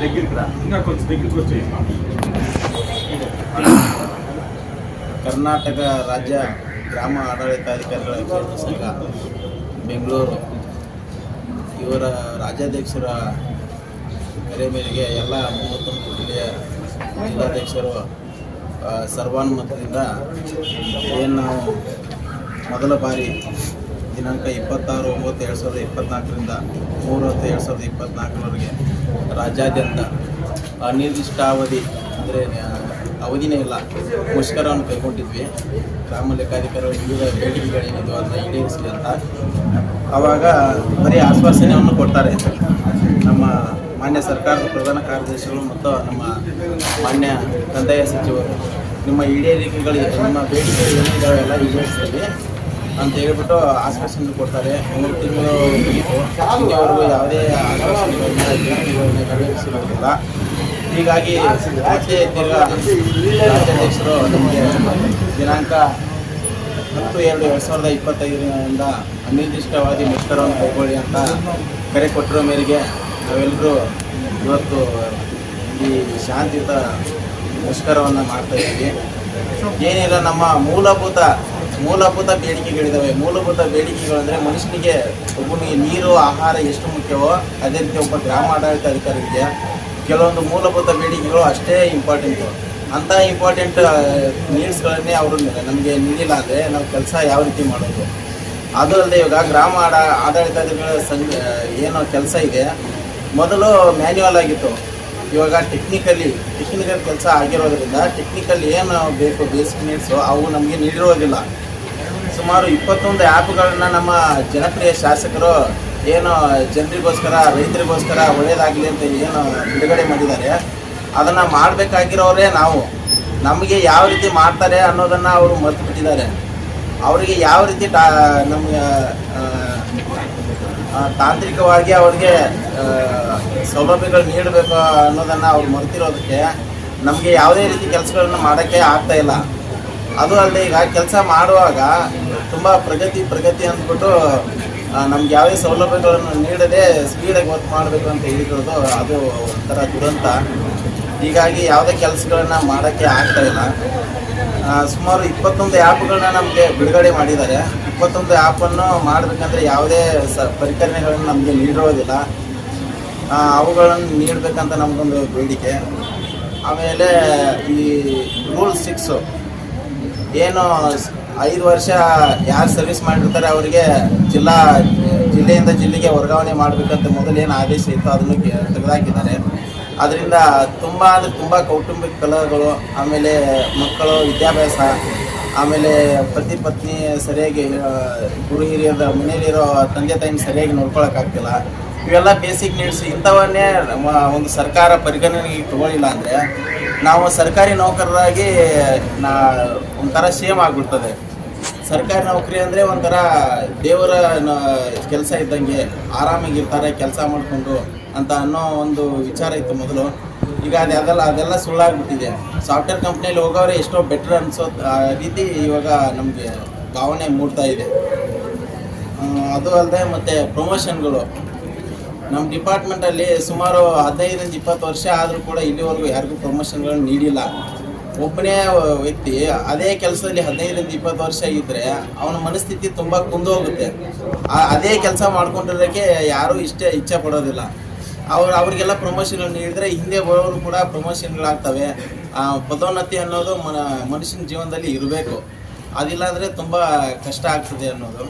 దగ్గరికి రా ఇంకా కొంచెం దగ్గరికి వచ్చేయి ಕರ್ನಾಟಕ ರಾಜ್ಯ ಗ್ರಾಮ ಆಡಳಿತಾಧಿಕಾರಿಗಳ ವಿಭಾಗದ ಸಂಘ ಬೆಂಗಳೂರು ಇವರ ರಾಜ್ಯಾಧ್ಯಕ್ಷರ ಕರೆ ಮೇರೆಗೆ ಎಲ್ಲ ಮೂವತ್ತೊಂದು ಜಿಲ್ಲೆಯ ಜಿಲ್ಲಾಧ್ಯಕ್ಷರು ಆ, ಸರ್ವಾನುಮತದಿಂದ ಏನು ನಾವು ಮೊದಲ ಬಾರಿ ದಿನಾಂಕ ಇಪ್ಪತ್ತಾರು, ಒಂಬತ್ತು ಎರಡು ಸಾವಿರದ ಇಪ್ಪತ್ತ್ನಾಲ್ಕರಿಂದ ಮೂರು ಹತ್ತು ಎರಡು ಸಾವಿರದ ಇಪ್ಪತ್ತ್ನಾಲ್ಕರವರೆಗೆ ರಾಜ್ಯಾದ್ಯಂತ ಅನಿರ್ದಿಷ್ಟಾವಧಿ ಅಂದರೆ ಅವಧಿನೇ ಇಲ್ಲ, ಮುಷ್ಕರವನ್ನು ಕೈಗೊಂಡಿದ್ವಿ. ಗ್ರಾಮ ಲೆಕ್ಕಾಧಿಕಾರಿಗಳು ವಿವಿಧ ಬೇಡಿಕೆಗಳೇನಿದ್ವು ಅದನ್ನು ಈಡೇರಿಸಲಿ ಅಂತ. ಆವಾಗ ಬರೀ ಆಶ್ವಾಸನೆಯನ್ನು ಕೊಡ್ತಾರೆ. ನಮ್ಮ ಮಾನ್ಯ ಸರ್ಕಾರದ ಪ್ರಧಾನ ಕಾರ್ಯದರ್ಶಿಗಳು ಮತ್ತು ನಮ್ಮ ಮಾನ್ಯ ಕಂದಾಯ ಸಚಿವರು. ನಿಮ್ಮ ಈಡೇರಿಕೆಗಳು, ನಮ್ಮ ಬೇಡಿಕೆಗಳು ಏನಿದ್ದಾವೆಲ್ಲ ಈಡೇರಿಸ್ತೀವಿ ಅಂತ ಹೇಳ್ಬಿಟ್ಟು ಆಶ್ವಾಸನೆ ಕೊಡ್ತಾರೆ. ಮೂರು ತಿಂಗಳು ಯಾವುದೇ ಆಶ್ವಾಸನೆ ನೆರವೇರಿಸಿರೋದಿಲ್ಲ ಹೀಗಾಗಿ ರಾಜ್ಯಾಧ್ಯಕ್ಷರು ನಮಗೆ ದಿನಾಂಕ ಹತ್ತು ಎರಡು ಎರಡು ಸಾವಿರದ ಇಪ್ಪತ್ತೈದರಿಂದ ಅನಿರ್ದಿಷ್ಟವಾಗಿ ಮುಷ್ಕರವನ್ನು ಕೈಗೊಳ್ಳಿ ಅಂತ ಕರೆ ಕೊಟ್ಟಿರೋ ಮೇರೆಗೆ ನಾವೆಲ್ಲರೂ ಇವತ್ತು ಈ ಶಾಂತಿಯುತ ಮುಷ್ಕರವನ್ನು ಮಾಡ್ತಾ ಇದ್ದೀವಿ. ಏನಿಲ್ಲ, ನಮ್ಮ ಮೂಲಭೂತ ಮೂಲಭೂತ ಬೇಡಿಕೆಗಳಿದ್ದಾವೆ ಮೂಲಭೂತ ಬೇಡಿಕೆಗಳು ಅಂದರೆ ಮನುಷ್ಯನಿಗೆ ಒಬ್ಬನಿಗೆ ನೀರು, ಆಹಾರ ಎಷ್ಟು ಮುಖ್ಯವೋ ಅದೇ ರೀತಿ ಒಬ್ಬ ಗ್ರಾಮ ಆಡಳಿತ ಅಧಿಕಾರಿಗೆ ಕೆಲವೊಂದು ಮೂಲಭೂತ ಬೇಡಿಕೆಗಳು ಅಷ್ಟೇ ಇಂಪಾರ್ಟೆಂಟು ಅಂಥ ಇಂಪಾರ್ಟೆಂಟ್ ನೀಡ್ಸ್ಗಳನ್ನೇ ಅವರು ನಮಗೆ ನೀಡಿಲ್ಲ ಅಂದರೆ ನಾವು ಕೆಲಸ ಯಾವ ರೀತಿ ಮಾಡೋದು? ಅದು ಅಲ್ಲದೆ ಇವಾಗ ಗ್ರಾಮ ಆಡ ಆಡಳಿತಾಧಿಕಾರಿಗಳ ಸಂಘ ಏನೋ ಕೆಲಸ ಇದೆ. ಮೊದಲು ಮ್ಯಾನ್ಯುವಲ್ ಆಗಿತ್ತು. ಇವಾಗ ಟೆಕ್ನಿಕಲಿ ಟೆಕ್ನಿಕಲ್ ಕೆಲಸ ಆಗಿರೋದ್ರಿಂದ ಟೆಕ್ನಿಕಲ್ ಏನು ಬೇಕು ಬೇಸಿಕ್ ನೀಡ್ಸು ಅವು ನಮಗೆ ನೀಡಿರೋದಿಲ್ಲ. ಸುಮಾರು ಇಪ್ಪತ್ತೊಂದು ಆ್ಯಪ್ಗಳನ್ನು ನಮ್ಮ ಜನಪ್ರಿಯ ಶಾಸಕರು ಏನು ಜನರಿಗೋಸ್ಕರ, ರೈತರಿಗೋಸ್ಕರ ಒಳ್ಳೇದಾಗಲಿ ಅಂತ ಏನು ಬಿಡುಗಡೆ ಮಾಡಿದ್ದಾರೆ. ಅದನ್ನು ಮಾಡಬೇಕಾಗಿರೋರೇ ನಾವು. ನಮಗೆ ಯಾವ ರೀತಿ ಮಾಡ್ತಾರೆ ಅನ್ನೋದನ್ನು ಅವರು ಮರೆತು ಬಿಟ್ಟಿದ್ದಾರೆ. ಅವರಿಗೆ ಯಾವ ರೀತಿ ಟಾ, ನಮಗೆ ತಾಂತ್ರಿಕವಾಗಿ ಅವ್ರಿಗೆ ಸೌಲಭ್ಯಗಳು ನೀಡಬೇಕು ಅನ್ನೋದನ್ನು ಅವ್ರು ಮರೆತಿರೋದಕ್ಕೆ ನಮಗೆ ಯಾವುದೇ ರೀತಿ ಕೆಲಸಗಳನ್ನು ಮಾಡೋಕ್ಕೆ ಆಗ್ತಾ ಇಲ್ಲ. ಅದು ಅಲ್ಲದೆ ಈಗ ಕೆಲಸ ಮಾಡುವಾಗ ತುಂಬ ಪ್ರಗತಿ ಪ್ರಗತಿ ಅಂದ್ಬಿಟ್ಟು ನಮ್ಗೆ ಯಾವುದೇ ಸೌಲಭ್ಯಗಳನ್ನು ನೀಡದೆ ಸ್ಪೀಡಾಗಿ ವರ್ಕ್ ಮಾಡಬೇಕು ಅಂತ ಹೇಳಿರೋದು ಅದು ಒಂಥರ ದುರಂತ. ಹೀಗಾಗಿ ಯಾವುದೇ ಕೆಲಸಗಳನ್ನ ಮಾಡೋಕ್ಕೆ ಆಗ್ತಾ ಇಲ್ಲ. ಸುಮಾರು ಇಪ್ಪತ್ತೊಂದು ಆ್ಯಪ್ಗಳನ್ನ ನಮಗೆ ಬಿಡುಗಡೆ ಮಾಡಿದ್ದಾರೆ. ಇಪ್ಪತ್ತೊಂದು ಆ್ಯಪನ್ನು ಮಾಡಬೇಕಂದ್ರೆ ಯಾವುದೇ ಸ ಪರಿಕರಣೆಗಳನ್ನು ನಮಗೆ ನೀಡಿರೋದಿಲ್ಲ. ಅವುಗಳನ್ನು ನೀಡಬೇಕಂತ ನಮಗೊಂದು ಬೇಡಿಕೆ. ಆಮೇಲೆ ಈ ರೂಲ್ ಸಿಕ್ಸು. ಏನು ಐದು ವರ್ಷ ಯಾರು ಸರ್ವಿಸ್ ಮಾಡಿರ್ತಾರೆ ಅವರಿಗೆ ಜಿಲ್ಲಾ, ಜಿಲ್ಲೆಯಿಂದ ಜಿಲ್ಲೆಗೆ ವರ್ಗಾವಣೆ ಮಾಡಬೇಕಂತ ಮೊದಲೇನು ಆದೇಶ ಇತ್ತು ಅದನ್ನು ತೆಗೆದಾಕಿದ್ದಾರೆ. ಅದರಿಂದ ತುಂಬ ಅಂದರೆ ತುಂಬ ಕೌಟುಂಬಿಕ ಕಲಹಗಳು, ಆಮೇಲೆ ಮಕ್ಕಳು, ವಿದ್ಯಾಭ್ಯಾಸ, ಆಮೇಲೆ ಪತಿ ಪತ್ನಿ ಸರಿಯಾಗಿ ಗುರು ಹಿರಿಯರ ಮನೆಯಲ್ಲಿರೋ ತಂದೆ ತಾಯಿನ ಸರಿಯಾಗಿ ನೋಡ್ಕೊಳಕ್ಕಾಗ್ತಿಲ್ಲ ಇವೆಲ್ಲ ಬೇಸಿಕ್ ನೀಡ್ಸ್ ಇಂಥವನ್ನೇ ಒಂದು ಸರ್ಕಾರ ಪರಿಗಣನೆಗೆ ತಗೊಳ್ಳಿಲ್ಲ ಅಂದರೆ ನಾವು ಸರ್ಕಾರಿ ನೌಕರರಾಗಿ ನಾ, ಒಂಥರ ಸೇಮ್ ಆಗಿಬಿಡ್ತದೆ. ಸರ್ಕಾರಿ ನೌಕರಿ ಅಂದರೆ ಒಂಥರ ದೇವರ ಕೆಲಸ ಇದ್ದಂಗೆ ಆರಾಮಾಗಿರ್ತಾರೆ, ಕೆಲಸ ಮಾಡಿಕೊಂಡು ಅಂತ ಅನ್ನೋ ಒಂದು ವಿಚಾರ ಇತ್ತು ಮೊದಲು. ಈಗ ಅದು ಅದೆಲ್ಲ ಅದೆಲ್ಲ ಸುಳ್ಳಾಗ್ಬಿಟ್ಟಿದೆ. ಸಾಫ್ಟ್ವೇರ್ ಕಂಪ್ನಿಯಲ್ಲಿ ಹೋಗೋರೆ ಎಷ್ಟೋ ಬೆಟ್ರ್ ಅನ್ಸೋ ರೀತಿ ಇವಾಗ ನಮಗೆ ಭಾವನೆ ಮೂಡ್ತಾ ಇದೆ. ಅದು ಅಲ್ಲದೆ ಮತ್ತು ಪ್ರಮೋಷನ್ಗಳು. ನಮ್ಮ ಡಿಪಾರ್ಟ್ಮೆಂಟಲ್ಲಿ ಸುಮಾರು ಹದಿನೈದರಿಂದ ಇಪ್ಪತ್ತು ವರ್ಷ ಆದರೂ ಕೂಡ ಇಲ್ಲಿವರೆಗೂ ಯಾರಿಗೂ ಪ್ರಮೋಷನ್ಗಳನ್ನು ನೀಡಿಲ್ಲ. ಒಬ್ಬನೇ ವ್ಯಕ್ತಿ ಅದೇ ಕೆಲಸದಲ್ಲಿ ಹದಿನೈದರಿಂದ ಇಪ್ಪತ್ತು ವರ್ಷ ಇದ್ದರೆ ಅವನ ಮನಸ್ಥಿತಿ ತುಂಬ ಕುಂದೋಗುತ್ತೆ. ಅದೇ ಕೆಲಸ ಮಾಡ್ಕೊಂಡಿರೋಕ್ಕೆ ಯಾರೂ ಇಷ್ಟೇ ಇಚ್ಛೆ ಪಡೋದಿಲ್ಲ. ಅವ್ರು, ಅವ್ರಿಗೆಲ್ಲ ಪ್ರಮೋಷನ್ಗಳು ನೀಡಿದರೆ ಹಿಂದೆ ಬರೋರು ಕೂಡ ಪ್ರಮೋಷನ್ಗಳಾಗ್ತವೆ ಪದೋನ್ನತಿ ಅನ್ನೋದು ಮನ, ಮನುಷ್ಯನ ಜೀವನದಲ್ಲಿ ಇರಬೇಕು. ಅದಿಲ್ಲಾಂದರೆ ತುಂಬ ಕಷ್ಟ ಆಗ್ತದೆ ಅನ್ನೋದು.